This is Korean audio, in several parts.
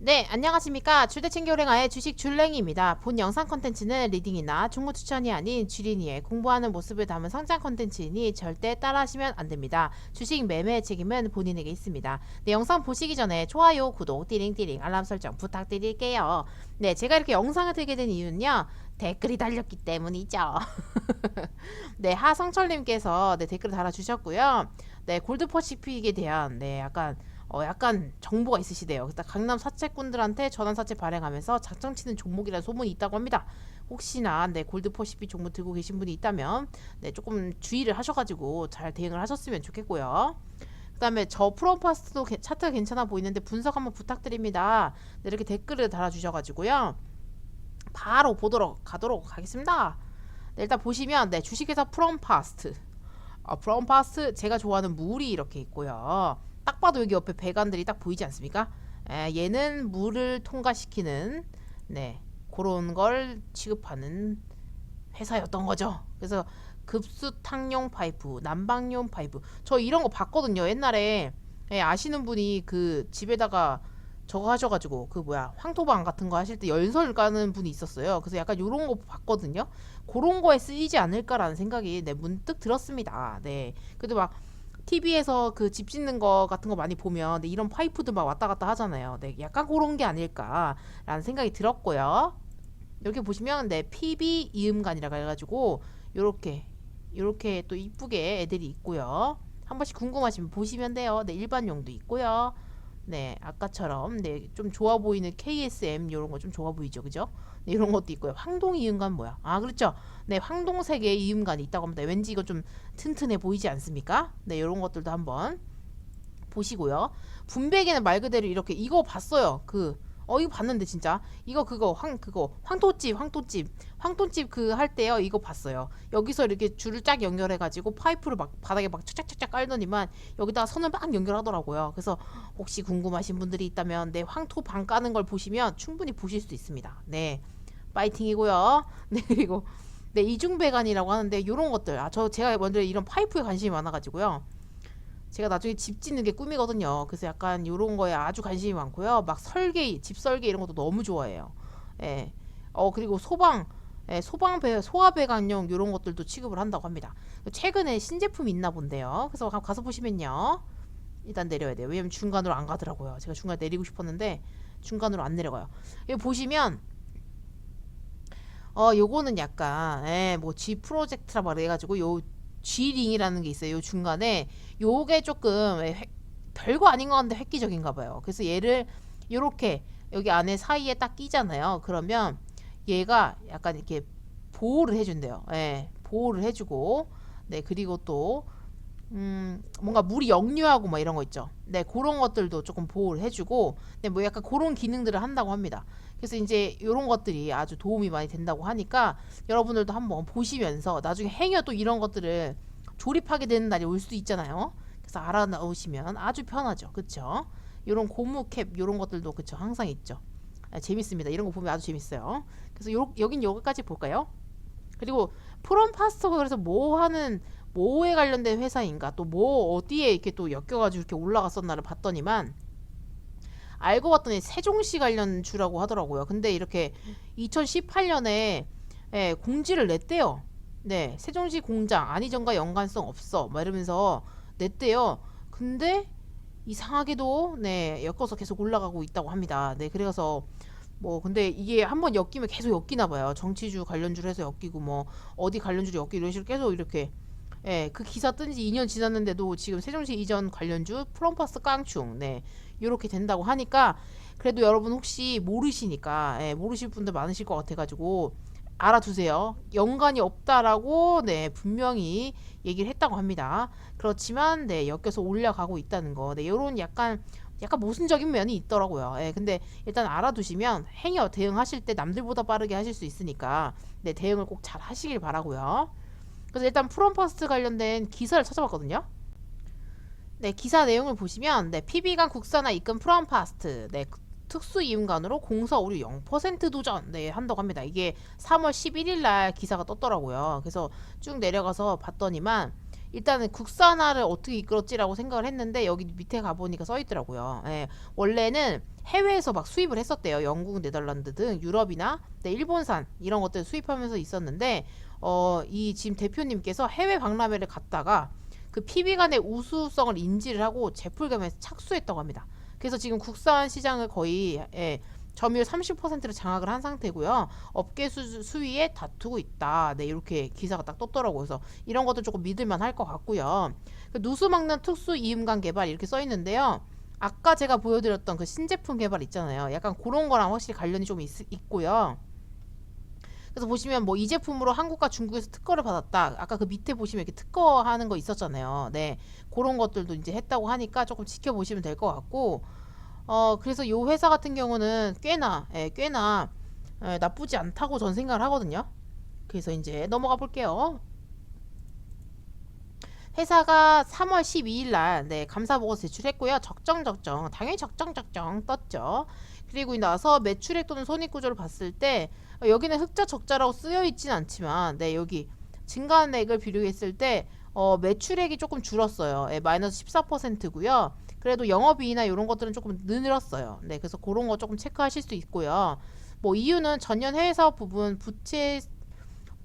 네, 안녕하십니까. 줄대친교랭아의 주식 줄랭이입니다. 본 영상 컨텐츠는 리딩이나 종무 추천이 아닌 주린이의 공부하는 모습을 담은 성장 컨텐츠이니 절대 따라하시면 안 됩니다. 주식 매매의 책임은 본인에게 있습니다. 네, 영상 보시기 전에 좋아요, 구독, 띠링띠링, 알람 설정 부탁드릴게요. 네, 제가 이렇게 영상을 들게 된 이유는요. 댓글이 달렸기 때문이죠. 네, 하성철님께서 네, 댓글을 달아주셨고요. 네, 골드퍼시픽에 대한 네, 약간 어, 약간 정보가 있으시대요. 그래서 강남 사채꾼들한테 전환 사채 발행하면서 작정치는 종목이라는 소문이 있다고 합니다. 혹시나 네 골드퍼시픽 종목 들고 계신 분이 있다면 네 조금 주의를 하셔가지고 잘 대응을 하셨으면 좋겠고요. 그다음에 저 프로파스도 게- 차트가 괜찮아 보이는데 분석 한번 부탁드립니다. 네, 이렇게 댓글을 달아주셔가지고요. 바로 보도록 가도록 하겠습니다. 네, 일단 보시면 네 주식회사 프롬파스트 어, 프롬파스트 제가 좋아하는 물이 이렇게 있고요. 딱 봐도 여기 옆에 배관들이 딱 보이지 않습니까? 에, 얘는 물을 통과시키는 네 그런 걸 취급하는 회사였던 거죠. 그래서 급수탕용 파이프, 난방용 파이프 저 이런 거 봤거든요. 옛날에 예, 아시는 분이 그 집에다가 저거 하셔가지고 그 뭐야 황토방 같은 거 하실 때 연설 까는 분이 있었어요. 그래서 약간 요런 거 봤거든요. 그런 거에 쓰이지 않을까라는 생각이 네 문득 들었습니다. 네. 그래도 막 TV에서 그 집 짓는 거 같은 거 많이 보면 네, 이런 파이프도 막 왔다 갔다 하잖아요. 네, 약간 그런 게 아닐까라는 생각이 들었고요. 여기 보시면 네 PB 이음간이라고 해가지고 요렇게 요렇게 또 이쁘게 애들이 있고요. 한 번씩 궁금하시면 보시면 돼요. 네 일반용도 있고요. 네 아까처럼 네 좀 좋아 보이는 KSM 요런 거 좀 좋아 보이죠, 그죠? 네, 이런 것도 있고요. 황동 이음간 뭐야? 아 그렇죠. 네 황동색의 이음간이 있다고 합니다. 왠지 이거 좀 튼튼해 보이지 않습니까? 네, 이런 것들도 한번 보시고요. 분배기는 말 그대로 이렇게 이거 봤어요. 그 어 이거 봤는데 진짜 이거 그거 황 그거 황토집 황토집 황토집 그 할 때요 이거 봤어요. 여기서 이렇게 줄을 쫙 연결해 가지고 파이프를 막 바닥에 막 착착착착 깔더니만 여기다가 선을 막 연결하더라고요. 그래서 혹시 궁금하신 분들이 있다면 네 황토 방 까는 걸 보시면 충분히 보실 수 있습니다. 네 파이팅이고요. 네 그리고 네 이중배관이라고 하는데 이런 것들 아 저 제가 먼저 이런 파이프에 관심이 많아 가지고요. 제가 나중에 집 짓는 게 꿈이거든요. 그래서 약간 이런 거에 아주 관심이 많고요. 막 설계, 집 설계 이런 것도 너무 좋아해요. 예. 어 그리고 소방, 예, 소방 배, 소화 배관용 이런 것들도 취급을 한다고 합니다. 최근에 신제품이 있나 본데요. 그래서 가- 가서 보시면요. 일단 내려야 돼요. 왜냐면 중간으로 안 가더라고요. 제가 중간에 내리고 싶었는데 중간으로 안 내려가요. 여기 보시면 어 요거는 약간 예, 뭐 G 프로젝트라 말해가지고 요 G링이라는 게 있어요. 요 중간에 요게 조금 회- 별거 아닌 것 같은데 획기적인가 봐요. 그래서 얘를 요렇게 여기 안에 사이에 딱 끼잖아요. 그러면 얘가 약간 이렇게 보호를 해준대요. 예, 보호를 해주고 네 그리고 또 음, 뭔가 물이 역류하고 막 이런 거 있죠. 네, 그런 것들도 조금 보호를 해주고, 네, 뭐 약간 그런 기능들을 한다고 합니다. 그래서 이제 이런 것들이 아주 도움이 많이 된다고 하니까 여러분들도 한번 보시면서 나중에 행여 또 이런 것들을 조립하게 되는 날이 올 수도 있잖아요. 그래서 알아놓으시면 아주 편하죠. 그쵸? 이런 고무 캡, 이런 것들도 그쵸? 항상 있죠. 아, 재밌습니다. 이런 거 보면 아주 재밌어요. 그래서 요, 여긴 여기까지 볼까요? 그리고 프롬파스터가 그래서 뭐 하는 뭐에 관련된 회사인가 또 뭐 어디에 이렇게 또 엮여가지고 이렇게 올라갔었나를 봤더니만 알고 봤더니 세종시 관련 주라고 하더라고요. 근데 이렇게 2018년에 예, 공지를 냈대요. 네, 세종시 공장 안희정과 연관성 없어. 막 이러면서 냈대요. 근데 이상하게도 네 엮어서 계속 올라가고 있다고 합니다. 네, 그래서 뭐 근데 이게 한번 엮이면 계속 엮이나 봐요. 정치주 관련주로 해서 엮이고 뭐 어디 관련주로 엮이고 이런 식으로 계속 이렇게 예, 그 기사 뜬 지 2년 지났는데도 지금 세종시 이전 관련주 프롬파스 깡충 네 이렇게 된다고 하니까 그래도 여러분 혹시 모르시니까 예, 모르실 분들 많으실 것 같아가지고 알아두세요. 연관이 없다라고 네 분명히 얘기를 했다고 합니다. 그렇지만 네 엮여서 올라가고 있다는 거. 네 요런 약간 약간 모순적인 면이 있더라고요. 예, 근데 일단 알아두시면 행여 대응하실 때 남들보다 빠르게 하실 수 있으니까 네 대응을 꼭 잘 하시길 바라고요. 그래서 일단 프롬퍼스트 관련된 기사를 찾아봤거든요. 네, 기사 내용을 보시면 네, PB간 국산화 입금 프롬파스트 네, 특수 이윤간으로 공사 오류 0% 도전 네, 한다고 합니다. 이게 3월 11일 날 기사가 떴더라고요. 그래서 쭉 내려가서 봤더니만 일단은 국산화를 어떻게 이끌었지라고 생각을 했는데 여기 밑에 가보니까 써 있더라고요. 예, 원래는 해외에서 막 수입을 했었대요. 영국, 네덜란드 등 유럽이나 네, 일본산 이런 것들 수입하면서 있었는데 어, 이 지금 대표님께서 해외 박람회를 갔다가 그 PB 간의 우수성을 인지를 하고 제풀감에 착수했다고 합니다. 그래서 지금 국산 시장을 거의 예, 점유율 30%를 장악을 한 상태고요. 업계 수, 수위에 다투고 있다. 네, 이렇게 기사가 딱 떴더라고요. 그래서 이런 것도 조금 믿을만 할 것 같고요. 그 누수 막는 특수 이음관 개발 이렇게 써 있는데요. 아까 제가 보여드렸던 그 신제품 개발 있잖아요. 약간 그런 거랑 확실히 관련이 좀 있, 있고요. 그래서 보시면 뭐 이 제품으로 한국과 중국에서 특허를 받았다. 아까 그 밑에 보시면 이렇게 특허 하는 거 있었잖아요. 네. 그런 것들도 이제 했다고 하니까 조금 지켜보시면 될 것 같고, 어, 그래서 요 회사 같은 경우는 꽤나, 예, 꽤나, 예, 나쁘지 않다고 전 생각을 하거든요. 그래서 이제 넘어가 볼게요. 회사가 3월 12일 날 네, 감사 보고서 제출했고요. 적정 적정 당연히 적정 적정 떴죠. 그리고 나서 매출액 또는 손익 구조를 봤을 때 어, 여기는 흑자 적자라고 쓰여 있진 않지만 네, 여기 증가액을 비교했을 때 어, 매출액이 조금 줄었어요. 예, 마이너스 14%고요. 그래도 영업이익이나 이런 것들은 조금 늘었어요. 네, 그래서 그런 거 조금 체크하실 수 있고요. 뭐 이유는 전년 해외 사업 부분 부채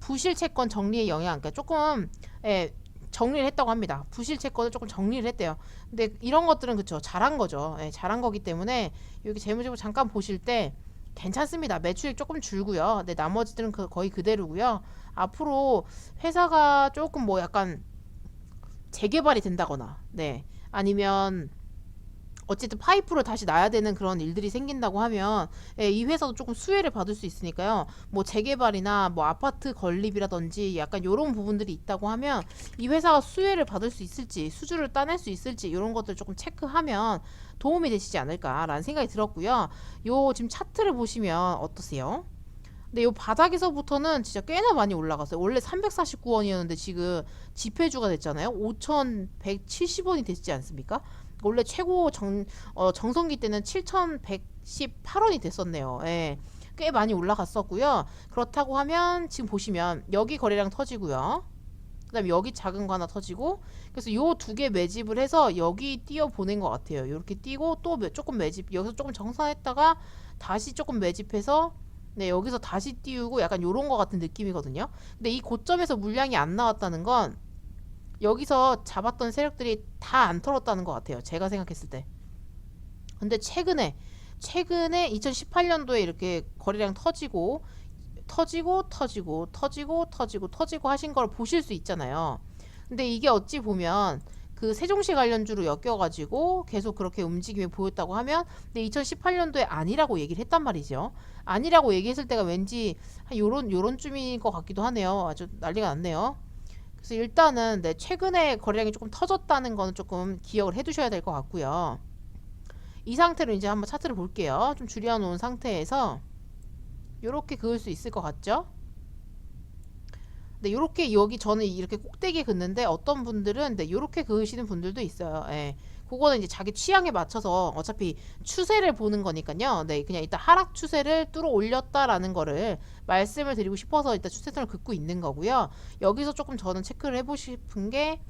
부실 채권 정리의 영향, 그러니까 조금 예, 정리를 했다고 합니다. 부실 채권을 조금 정리를 했대요. 근데 이런 것들은 그쵸 잘한 거죠. 예, 잘한 거기 때문에 여기 재무제표 잠깐 보실 때 괜찮습니다. 매출이 조금 줄고요. 근데 나머지들은 그 거의 그대로고요. 앞으로 회사가 조금 뭐 약간 재개발이 된다거나, 네, 아니면 어쨌든 파이프를 다시 놔야 되는 그런 일들이 생긴다고 하면 예, 이 회사도 조금 수혜를 받을 수 있으니까요. 뭐 재개발이나 뭐 아파트 건립이라든지 약간 이런 부분들이 있다고 하면 이 회사가 수혜를 받을 수 있을지 수주를 따낼 수 있을지 이런 것들 조금 체크하면 도움이 되시지 않을까라는 생각이 들었고요. 요 지금 차트를 보시면 어떠세요? 근데 요 바닥에서부터는 진짜 꽤나 많이 올라갔어요. 원래 349원이었는데 지금 지폐주가 됐잖아요. 5,170원이 됐지 않습니까? 원래 최고 정, 어, 정성기 때는 7,118원이 됐었네요. 예. 꽤 많이 올라갔었고요. 그렇다고 하면 지금 보시면 여기 거래량 터지고요. 그다음에 여기 작은 거 하나 터지고 그래서 요 두 개 매집을 해서 여기 띄어 보낸 것 같아요. 이렇게 띄고 또 매- 조금 매집 여기서 조금 정산했다가 다시 조금 매집해서 네 여기서 다시 띄우고 약간 요런 거 같은 느낌이거든요. 근데 이 고점에서 물량이 안 나왔다는 건 여기서 잡았던 세력들이 다 안 털었다는 것 같아요. 제가 생각했을 때. 근데 최근에 최근에 2018년도에 이렇게 거래량 터지고 터지고 터지고 터지고 터지고 터지고 하신 걸 보실 수 있잖아요. 근데 이게 어찌 보면 그 세종시 관련주로 엮여가지고 계속 그렇게 움직임이 보였다고 하면 근데 2018년도에 아니라고 얘기를 했단 말이죠. 아니라고 얘기했을 때가 왠지 한 요런 요런 쯤인 것 같기도 하네요. 아주 난리가 났네요. 그래서 일단은 네, 최근에 거래량이 조금 터졌다는 거는 조금 기억을 해두셔야 될 것 같고요. 이 상태로 이제 한번 차트를 볼게요. 좀 줄여놓은 상태에서 요렇게 그을 수 있을 것 같죠? 네, 요렇게 여기 저는 이렇게 꼭대기에 긋는데 어떤 분들은 네, 요렇게 그으시는 분들도 있어요. 예. 그거는 이제 자기 취향에 맞춰서 어차피 추세를 보는 거니까요. 네, 그냥 일단 하락 추세를 뚫어 올렸다라는 거를 말씀을 드리고 싶어서 일단 추세선을 긋고 있는 거고요. 여기서 조금 저는 체크를 해보고 싶은 게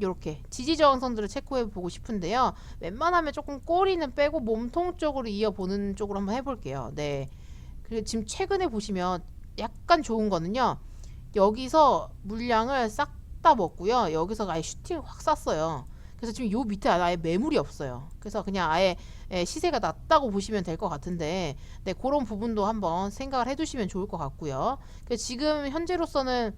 요렇게 지지 저항선들을 체크해 보고 싶은데요. 웬만하면 조금 꼬리는 빼고 몸통 쪽으로 이어보는 쪽으로 한번 해볼게요. 네. 그리고 지금 최근에 보시면 약간 좋은 거는요. 여기서 물량을 싹 다 먹고요. 여기서 아예 슈팅을 확 쐈어요. 그래서 지금 요 밑에 아예 매물이 없어요. 그래서 그냥 아예 예, 시세가 낮다고 보시면 될 것 같은데, 네, 그런 부분도 한번 생각을 해두시면 좋을 것 같고요. 그 지금 현재로서는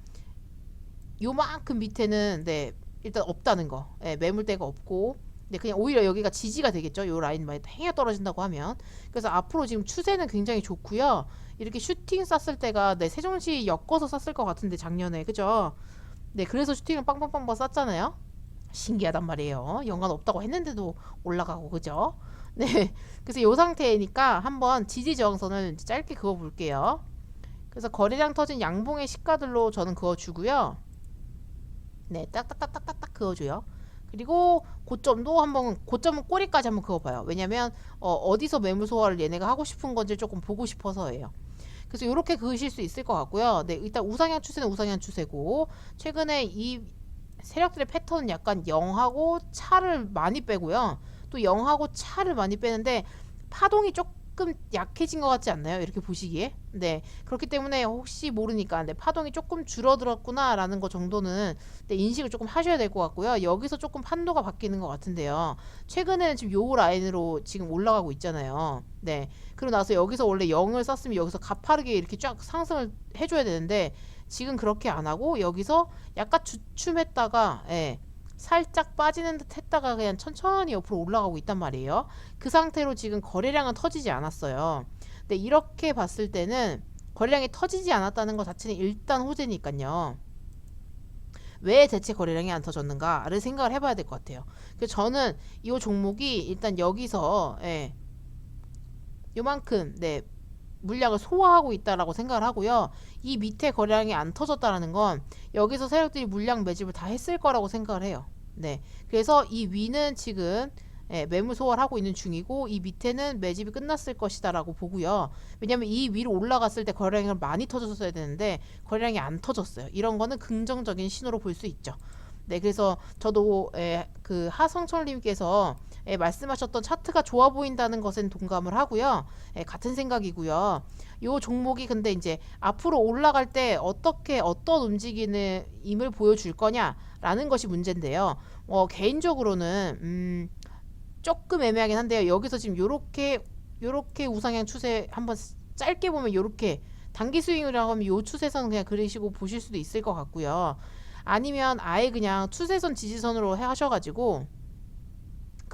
요만큼 밑에는 네, 일단 없다는 거, 예, 매물대가 없고, 네, 그냥 오히려 여기가 지지가 되겠죠. 요 라인 많이 행여 떨어진다고 하면. 그래서 앞으로 지금 추세는 굉장히 좋고요. 이렇게 슈팅 쐈을 때가 네, 세종시 엮어서 쐈을 것 같은데 작년에 그죠? 네, 그래서 슈팅을 빵빵빵빵 쐈잖아요. 신기하단 말이에요. 연관 없다고 했는데도 올라가고 그죠? 네, 그래서 요 상태니까 한번 지지 저항선을 짧게 그어 볼게요. 그래서 거래량 터진 양봉의 시가들로 저는 그어 주고요. 네, 딱딱딱딱딱 그어 줘요. 그리고 고점도 한번 고점은 꼬리까지 한번 그어 봐요. 왜냐면 어, 어디서 매물 소화를 얘네가 하고 싶은 건지 조금 보고 싶어서예요. 그래서 이렇게 그으실 수 있을 것 같고요. 네, 일단 우상향 추세는 우상향 추세고 최근에 이 세력들의 패턴은 약간 0하고 차를 많이 빼고요. 또 0하고 차를 많이 빼는데 파동이 조금 약해진 것 같지 않나요? 이렇게 보시기에. 네. 그렇기 때문에 혹시 모르니까 네, 파동이 조금 줄어들었구나라는 거 정도는 네, 인식을 조금 하셔야 될 것 같고요. 여기서 조금 판도가 바뀌는 것 같은데요. 최근에는 지금 요 라인으로 지금 올라가고 있잖아요. 네. 그리고 나서 여기서 원래 0을 썼으면 여기서 가파르게 이렇게 쫙 상승을 해줘야 되는데 지금 그렇게 안 하고 여기서 약간 주춤했다가 예, 살짝 빠지는 듯 했다가 그냥 천천히 옆으로 올라가고 있단 말이에요. 그 상태로 지금 거래량은 터지지 않았어요. 근데 이렇게 봤을 때는 거래량이 터지지 않았다는 것 자체는 일단 호재니까요. 왜 대체 거래량이 안 터졌는가를 생각을 해봐야 될 것 같아요. 그래서 저는 이 종목이 일단 여기서 예, 요만큼 네 물량을 소화하고 있다라고 생각을 하고요. 이 밑에 거래량이 안 터졌다라는 건 여기서 세력들이 물량 매집을 다 했을 거라고 생각을 해요. 네. 그래서 이 위는 지금 예, 매물 소화를 하고 있는 중이고 이 밑에는 매집이 끝났을 것이다라고 보고요. 왜냐하면 이 위로 올라갔을 때 거래량이 많이 터졌어야 되는데 거래량이 안 터졌어요. 이런 거는 긍정적인 신호로 볼 수 있죠. 네, 그래서 저도 예, 그 하성철님께서 예, 말씀하셨던 차트가 좋아 보인다는 것엔 동감을 하고요. 예, 같은 생각이고요. 요 종목이 근데 이제 앞으로 올라갈 때 어떻게 어떤 움직이는 임을 보여줄 거냐라는 것이 문제인데요. 어, 개인적으로는 음, 조금 애매하긴 한데요. 여기서 지금 요렇게 요렇게 우상향 추세 한번 짧게 보면 요렇게 단기 스윙이라고 하면 요 추세선 그냥 그리시고 보실 수도 있을 것 같고요. 아니면 아예 그냥 추세선 지지선으로 해 하셔가지고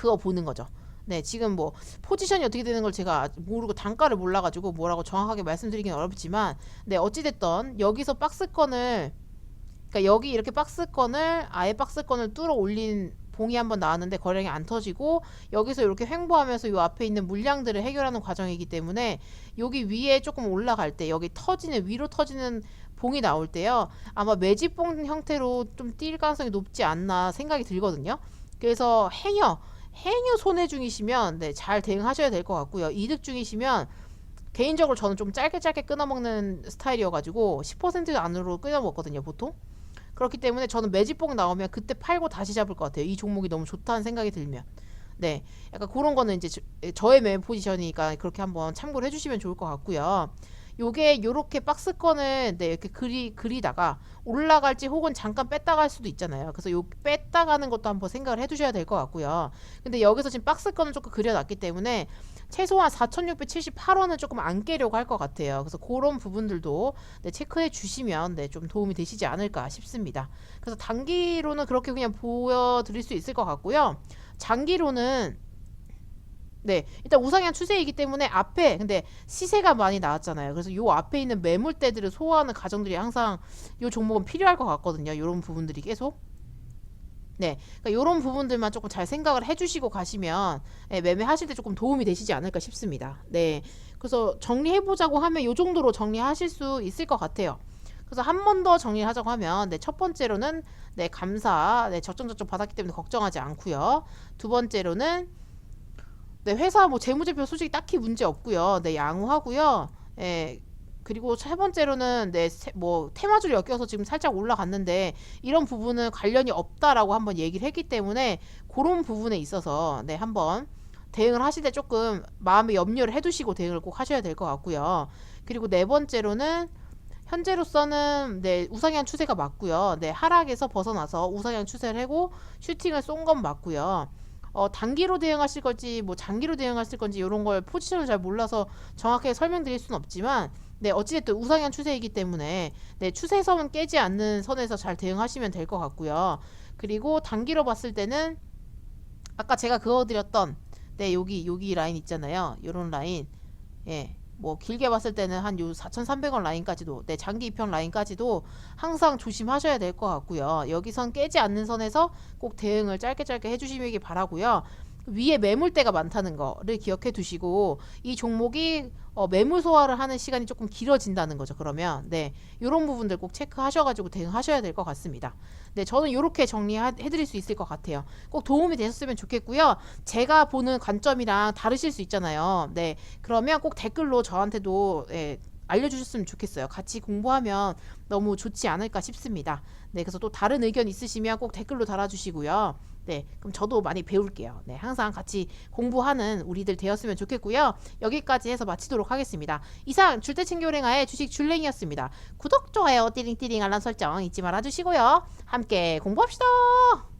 그거 보는 거죠. 네, 지금 뭐 포지션이 어떻게 되는 걸 제가 모르고 단가를 몰라가지고 뭐라고 정확하게 말씀드리긴 어렵지만, 네 어찌 됐던 여기서 박스권을 그러니까 여기 이렇게 박스권을 아예 박스권을 뚫어 올린 봉이 한번 나왔는데 거래량이 안 터지고 여기서 이렇게 횡보하면서 이 앞에 있는 물량들을 해결하는 과정이기 때문에 여기 위에 조금 올라갈 때 여기 터지는 위로 터지는 봉이 나올 때요 아마 매집봉 형태로 좀 뛸 가능성이 높지 않나 생각이 들거든요 그래서 행여 행여 손해 중이시면 네, 잘 대응하셔야 될 것 같고요 이득 중이시면 개인적으로 저는 좀 짧게 짧게 끊어먹는 스타일이어가지고 10% 안으로 끊어먹거든요 보통 그렇기 때문에 저는 매집봉 나오면 그때 팔고 다시 잡을 것 같아요. 이 종목이 너무 좋다는 생각이 들면. 네. 약간 그런 거는 이제 저, 의 매매 포지션이니까 그렇게 한번 참고를 해주시면 좋을 것 같고요. 요게 요렇게 박스권을 네, 이렇게 그리, 그리다가 올라갈지 혹은 잠깐 뺐다 갈 수도 있잖아요. 그래서 요 뺐다 가는 것도 한번 생각을 해 두셔야 될 것 같고요. 근데 여기서 지금 박스권을 조금 그려 놨기 때문에 최소한 4,678원은 조금 안 깨려고 할 것 같아요. 그래서 그런 부분들도 네, 체크해 주시면 네, 좀 도움이 되시지 않을까 싶습니다. 그래서 단기로는 그렇게 그냥 보여드릴 수 있을 것 같고요. 장기로는 네, 일단 우상향 추세이기 때문에 앞에 근데 시세가 많이 나왔잖아요. 그래서 요 앞에 있는 매물대들을 소화하는 과정들이 항상 요 종목은 필요할 것 같거든요. 요런 부분들이 계속. 네, 그러니까 이런 부분들만 조금 잘 생각을 해주시고 가시면 네, 매매하실 때 조금 도움이 되시지 않을까 싶습니다. 네, 그래서 정리해보자고 하면 이 정도로 정리하실 수 있을 것 같아요. 그래서 한 번 더 정리하자고 하면 네, 첫 번째로는 네, 감사 네, 적정저점 받았기 때문에 걱정하지 않고요. 두 번째로는 네, 회사 뭐 재무제표 솔직히 딱히 문제 없고요. 네, 양호하고요. 예, 그리고 세 번째로는 네, 뭐 테마주를 엮여서 지금 살짝 올라갔는데 이런 부분은 관련이 없다라고 한번 얘기를 했기 때문에 그런 부분에 있어서 네, 한번 대응을 하실 때 조금 마음의 염려를 해 두시고 대응을 꼭 하셔야 될 것 같고요. 그리고 네 번째로는 현재로서는 네 우상향 추세가 맞고요. 네 하락에서 벗어나서 우상향 추세를 하고 슈팅을 쏜 건 맞고요. 어, 단기로 대응하실 건지 뭐 장기로 대응하실 건지 이런 걸 포지션을 잘 몰라서 정확하게 설명드릴 수는 없지만 네, 어찌됐든 우상향 추세이기 때문에 네, 추세선은 깨지 않는 선에서 잘 대응하시면 될 것 같고요. 그리고 단기로 봤을 때는 아까 제가 그어드렸던 네, 여기 여기 라인 있잖아요. 요런 라인. 예. 뭐 길게 봤을 때는 한 요 4,300원 라인까지도 네, 장기 입형 라인까지도 항상 조심하셔야 될 것 같고요. 여기선 깨지 않는 선에서 꼭 대응을 짧게 짧게 해 주시기 바라고요. 위에 매물대가 많다는 거를 기억해 두시고 이 종목이 어, 매물 소화를 하는 시간이 조금 길어진다는 거죠. 그러면 네 이런 부분들 꼭 체크하셔가지고 대응하셔야 될 것 같습니다. 네 저는 이렇게 정리해드릴 수 있을 것 같아요. 꼭 도움이 되셨으면 좋겠고요. 제가 보는 관점이랑 다르실 수 있잖아요. 네 그러면 꼭 댓글로 저한테도 네, 알려주셨으면 좋겠어요. 같이 공부하면 너무 좋지 않을까 싶습니다. 네, 그래서 또 다른 의견 있으시면 꼭 댓글로 달아주시고요. 네, 그럼 저도 많이 배울게요. 네, 항상 같이 공부하는 우리들 되었으면 좋겠고요. 여기까지 해서 마치도록 하겠습니다. 이상 줄때 챙겨랭아의 주식 줄랭이었습니다. 구독, 좋아요, 띠링띠링 알람 설정 잊지 말아주시고요. 함께 공부합시다.